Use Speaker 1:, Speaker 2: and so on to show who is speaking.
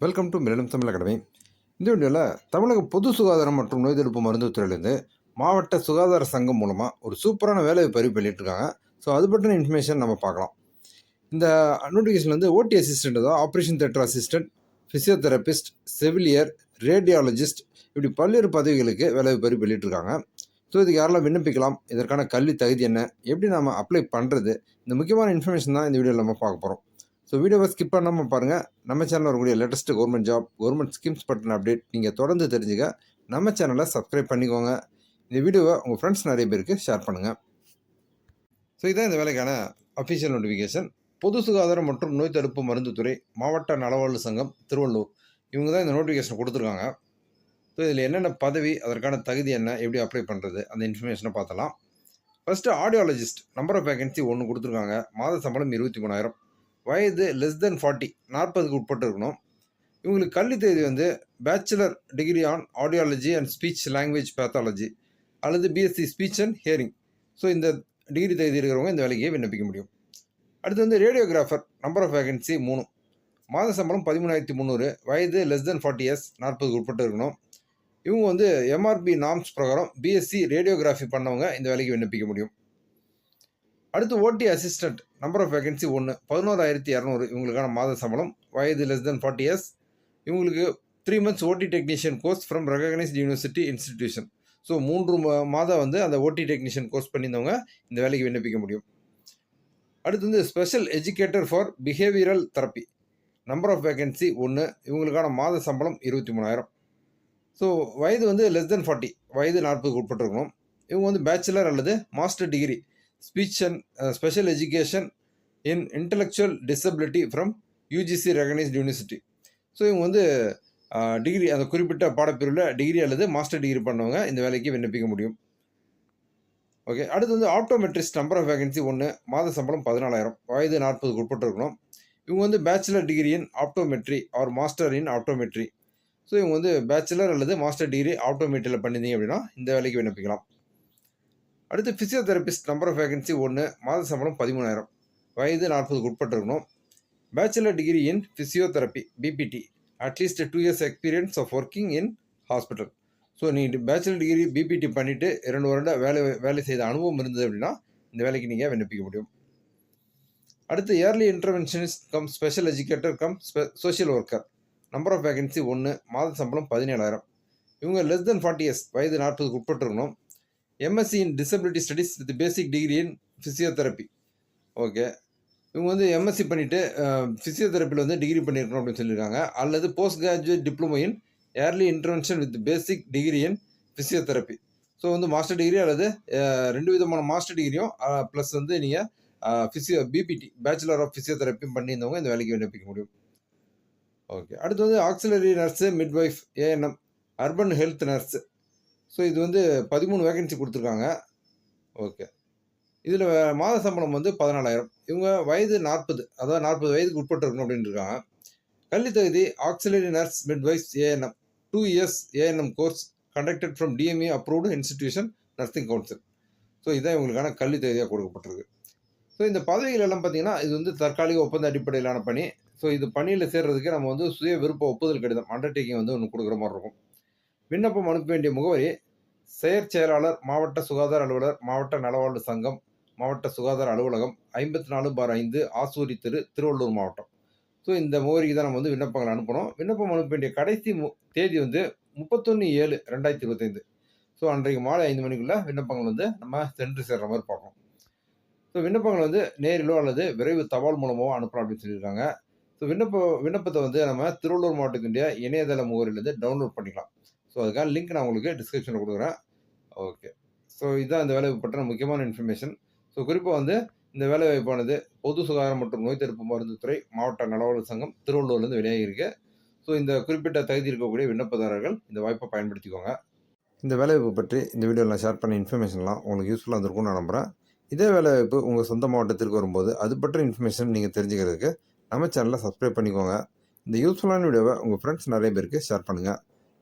Speaker 1: Welcome to மிரளும் Tamil academy இந்த வீடியோவில் தமிழக பொது சுகாதாரம் மற்றும் நோய் தடுப்பு மருந்துவத்துறையிலேருந்து மாவட்ட சுகாதார சங்கம் மூலமாக ஒரு சூப்பரான வேலை பதிவு பண்ணிட்டுருக்காங்க ஸோ அது பற்றின இன்ஃபர்மேஷன் நம்ம பார்க்கலாம். இந்த நோட்டிஃபிகேஷன் வந்து ஓடி அசிஸ்டண்ட் தான் ஆப்ரேஷன் தேட்டர் அசிஸ்டன்ட் ஃபிசியோதெரபிஸ்ட் செவிலியர் ரேடியாலஜிஸ்ட் இப்படி பல்வேறு பதவிகளுக்கு வேலை பதிவு பண்ணிட்டுருக்காங்க ஸோ இதுக்கு யாரெல்லாம் விண்ணப்பிக்கலாம்? இதற்கான கல்வி தகுதி என்ன? எப்படி நம்ம அப்ளை பண்ணுறது இந்த முக்கியமான இன்ஃபர்மேஷன் தான் இந்த வீடியோவில் நம்ம பார்க்க போகிறோம் ஸோ வீடியோவை ஸ்கிப் பண்ணாமல் பாருங்கள் நம்ம சேனலில் வரக்கூடிய latest government job government schemes பற்றின அப்டேட் நீங்கள் தொடர்ந்து தெரிஞ்சுக்க நம்ம சேனலை சப்ஸ்கிரைப் பண்ணிக்கோங்க. இந்த வீடியோவை உங்கள் ஃப்ரெண்ட்ஸ் நிறைய பேருக்கு ஷேர் பண்ணுங்கள் ஸோ இதுதான் இந்த வேலைக்கான அஃபிஷியல் நோட்டிஃபிகேஷன் பொது சுகாதாரம் மற்றும் நோய் தடுப்பு மருந்துத்துறை மாவட்ட நலவாழ்வு சங்கம் திருவள்ளூர். இவங்க தான் இந்த நோட்டிஃபிகேஷன் கொடுத்துருக்காங்க. ஸோ இதில் என்னென்ன பதவி அதற்கான தகுதி என்ன எப்படி அப்ளை பண்ணுறது அந்த இன்ஃபர்மேஷனை பார்த்தலாம் first audiologist number of vacancy ஒன்று கொடுத்துருக்காங்க. மாத சம்பளம் இருபத்தி மூணாயிரம். வயது லெஸ் தென் ஃபார்ட்டி நாற்பதுக்கு உட்பட்டு இருக்கணும் இவங்களுக்கு கல்வி தேதி வந்து bachelor degree on audiology and speech language pathology அல்லது BSc speech and hearing so இந்த டிகிரி தேதி இருக்கிறவங்க இந்த வேலைக்கு விண்ணப்பிக்க முடியும். அடுத்து வந்து ரேடியோகிராஃபர் நம்பர் ஆஃப் வேகன்சி மூணு. மாத சம்பளம் பதிமூணாயிரத்தி முந்நூறு வயது லெஸ் தென் ஃபார்ட்டி இயர்ஸ் நாற்பதுக்கு உட்பட்டு இருக்கணும் இவங்க வந்து எம்ஆர்பி நாம்ஸ் பிரகாரம் பிஎஸ்சி ரேடியோகிராஃபி பண்ணவங்க இந்த வேலைக்கு விண்ணப்பிக்க முடியும். அடுத்து ஓடி அசிஸ்டன்ட் நம்பர் ஆஃப் வேகன்சி ஒன்று பதினோராயிரத்தி இரநூறு இவங்களுக்கான மாத சம்பளம் வயது லெஸ் தென் ஃபார்ட்டி இயர்ஸ் இவங்களுக்கு three months OT technician course from recognised university institution so மூன்று மாதம் வந்து அந்த ஓடி டெக்னீஷியன் கோர்ஸ் பண்ணியிருந்தவங்க இந்த வேலைக்கு விண்ணப்பிக்க முடியும். அடுத்து வந்து special educator for behavioural therapy number of vacancy ஒன்று இவங்களுக்கான மாத சம்பளம் இருபத்தி மூணாயிரம். ஸோ வயது வந்து லெஸ் தென் ஃபார்ட்டி வயது நாற்பதுக்கு உட்பட்டிருக்கணும். இவங்க வந்து பேச்சுலர் அல்லது master degree speech and special education in intellectual disability from UGC recognised university so இவங்க வந்து டிகிரி அந்த குறிப்பிட்ட பாடப்பிரிவில் டிகிரி அல்லது மாஸ்டர் டிகிரி பண்ணவங்க இந்த வேலைக்கு விண்ணப்பிக்க முடியும். ஓகே அடுத்து வந்து ஆப்டோமெட்ரிஸ்ட் நம்பர் ஆஃப் வேகன்சி ஒன்று மாத சம்பளம் பதினாலாயிரம் வயது நாற்பதுக்கு உட்பட்டு இருக்கணும் இவங்க வந்து bachelor degree in optometry or master in optometry so இவங்க வந்து பேச்சுலர் அல்லது மாஸ்டர் டிகிரி ஆப்டோமெட்ரியில் பண்ணியிருந்தீங்க அப்படின்னா இந்த வேலைக்கு விண்ணப்பிக்கலாம். அடுத்து ஃபிசியோதெரபிஸ்ட் நம்பர் ஆஃப் வேகன்சி ஒன்று மாத சம்பளம் பதிமூணாயிரம். வயது நாற்பதுக்கு உட்பட்டிருக்கணும். Bachelor degree in physiotherapy BPT at least two years experience of working in hospital so நீ பேச்சுலர் டிகிரி பிபிடி பண்ணிவிட்டு இரண்டு வருட வேலை வேலை செய்த அனுபவம் இருந்தது அப்படின்னா இந்த வேலைக்கு நீங்கள் விண்ணப்பிக்க முடியும். அடுத்து early interventionist cum special educator cum social worker number of vacancy ஒன்று மாத சம்பளம் பதினேழாயிரம். இவங்க லெஸ் தென் ஃபார்ட்டி இயர்ஸ் வயது நாற்பதுக்கு உட்பட்டுருக்கணும். MSc in disability studies with basic degree in physiotherapy okay இவங்க வந்து எம்எஸ்சி பண்ணிவிட்டு ஃபிசியோதெரப்பியில் வந்து டிகிரி பண்ணியிருக்கணும் அப்படின்னு சொல்லியிருக்காங்க அல்லது post graduate diploma in early intervention with basic degree in physiotherapy so வந்து மாஸ்டர் டிகிரி அல்லது ரெண்டு விதமான மாஸ்டர் டிகிரியும் ப்ளஸ் வந்து நீங்கள் ஃபிசியோ பிபிடி பேச்சுலர் ஆஃப் ஃபிசியோதெரப்பியும் பண்ணியிருந்தவங்க இந்த வேலைக்கு விண்ணப்பிக்க முடியும். ஓகே அடுத்து வந்து auxiliary nurse midwife ANM urban health nurse so இது வந்து பதிமூணு வேகன்சி கொடுத்துருக்காங்க. ஓகே இதில் மாத சம்பளம் வந்து பதினாலாயிரம். இவங்க வயது நாற்பது. அதாவது நாற்பது வயதுக்கு உட்பட்டு இருக்கணும் அப்படின்னு இருக்காங்க. கல்வி தகுதி auxiliary nurse midwife ANM two years ANM course conducted from DMA approved institution nursing council so இதுதான் இவங்களுக்கான கல்வி தகுதியாக கொடுக்கப்பட்டிருக்கு. ஸோ இந்த பதவிகள் எல்லாம் பார்த்தீங்கன்னா இது வந்து தற்காலிக ஒப்பந்த அடிப்படையிலான பணி. ஸோ இது பணியில் சேர்றதுக்கு நம்ம வந்து சுய விருப்ப ஒப்புதல் கடிதம் அண்டர்டேக்கிங் வந்து ஒன்று கொடுக்குற மாதிரி இருக்கும். விண்ணப்பம் அனுப்ப வேண்டிய முகவரி செயற் செயலாளர் மாவட்ட சுகாதார அலுவலர் மாவட்ட நலவாழ்வு சங்கம் மாவட்ட சுகாதார அலுவலகம் ஐம்பத்தி நாலு பார் ஐந்து ஆசூரி தெரு திருவள்ளூர் மாவட்டம். ஸோ இந்த முகவரிக்கு தான் நம்ம வந்து விண்ணப்பங்கள் அனுப்பணும். விண்ணப்பம் அனுப்ப வேண்டிய கடைசி மு தேதி வந்து முப்பத்தொன்று ஏழு ரெண்டாயிரத்தி இருபத்தைந்து. ஸோ அன்றைக்கு மாலை ஐந்து மணிக்குள்ளே விண்ணப்பங்கள் வந்து நம்ம சென்று சேர்கிற மாதிரி பார்க்கணும். ஸோ விண்ணப்பங்கள் வந்து நேரிலோ அல்லது விரைவு தபால் மூலமோ அனுப்பலாம் அப்படின்னு சொல்லியிருக்காங்க. ஸோ விண்ணப்ப விண்ணப்பத்தை வந்து நம்ம திருவள்ளூர் மாவட்டத்தினுடைய இணையதள முகவரியிலேருந்து டவுன்லோட் பண்ணிக்கலாம். ஸோ அதுக்கான லிங்க் நான் உங்களுக்கு டிஸ்கிரிப்ஷனில் கொடுக்குறேன். ஓகே ஸோ இதுதான் இந்த வேலைவாய்ப்பு பற்றின முக்கியமான இன்ஃபர்மேஷன் ஸோ குறிப்பாக வந்து இந்த வேலைவாய்ப்பானது பொது சுகாதாரம் மற்றும் நோய் தடுப்பு மருந்துத்துறை மாவட்ட நலவாழ்வு சங்கம் திருவள்ளூர்லேருந்து வெளியாகியிருக்கு. ஸோ இந்த குறிப்பிட்ட தகுதி இருக்கக்கூடிய விண்ணப்பதாரர்கள் இந்த வாய்ப்பை பயன்படுத்திக்கோங்க. இந்த வேலைவாய்ப்பு பற்றி இந்த வீடியோவில் நான் ஷேர் பண்ண இன்ஃபர்மேஷன்லாம் உங்களுக்கு யூஸ்ஃபுல்லாக இருந்திருக்கும்னு நான் நம்புகிறேன் இதே வேலைவாய்ப்பு உங்கள் சொந்த மாவட்டத்திற்கு வரும்போது அது பற்றின இன்ஃபர்மேஷன் நீங்கள் தெரிஞ்சுக்கிறதுக்கு நம்ம சேனலை சப்ஸ்கிரைப் பண்ணிக்கோங்க. இந்த யூஸ்ஃபுல்லான வீடியோவை உங்கள் ஃப்ரெண்ட்ஸ் நிறைய பேருக்கு ஷேர் பண்ணுங்கள்